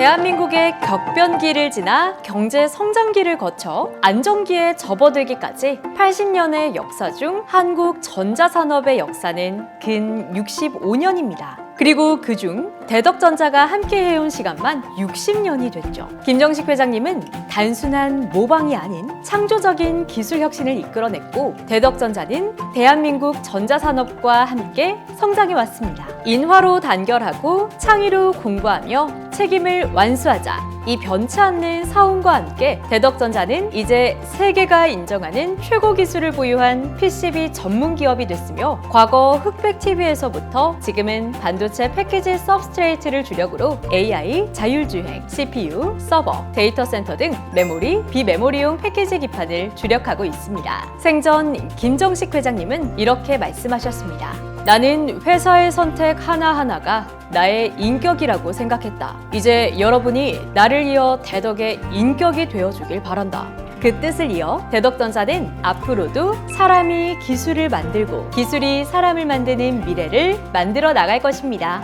대한민국의 격변기를 지나 경제 성장기를 거쳐 안정기에 접어들기까지 80년의 역사 중 한국 전자산업의 역사는 근 65년입니다. 그리고 그중 대덕전자가 함께 해온 시간만 60년이 됐죠. 김정식 회장님은 단순한 모방이 아닌 창조적인 기술 혁신을 이끌어냈고 대덕전자는 대한민국 전자산업과 함께 성장해 왔습니다. 인화로 단결하고 창의로 공부하며 책임을 완수하자. 이 변치 않는 사운과 함께 대덕전자는 이제 세계가 인정하는 최고 기술을 보유한 PCB 전문 기업이 됐으며 과거 흑백 TV에서부터 지금은 반도체 패키지 서브스트레이트를 주력으로 AI, 자율주행, CPU, 서버, 데이터 센터 등 메모리, 비메모리용 패키지 기판을 주력하고 있습니다. 생전 김정식 회장님은 이렇게 말씀하셨습니다. 나는 회사의 선택 하나하나가 나의 인격이라고 생각했다. 이제 여러분이 나를 이어 대덕의 인격이 되어주길 바란다. 그 뜻을 이어 대덕전자는 앞으로도 사람이 기술을 만들고 기술이 사람을 만드는 미래를 만들어 나갈 것입니다.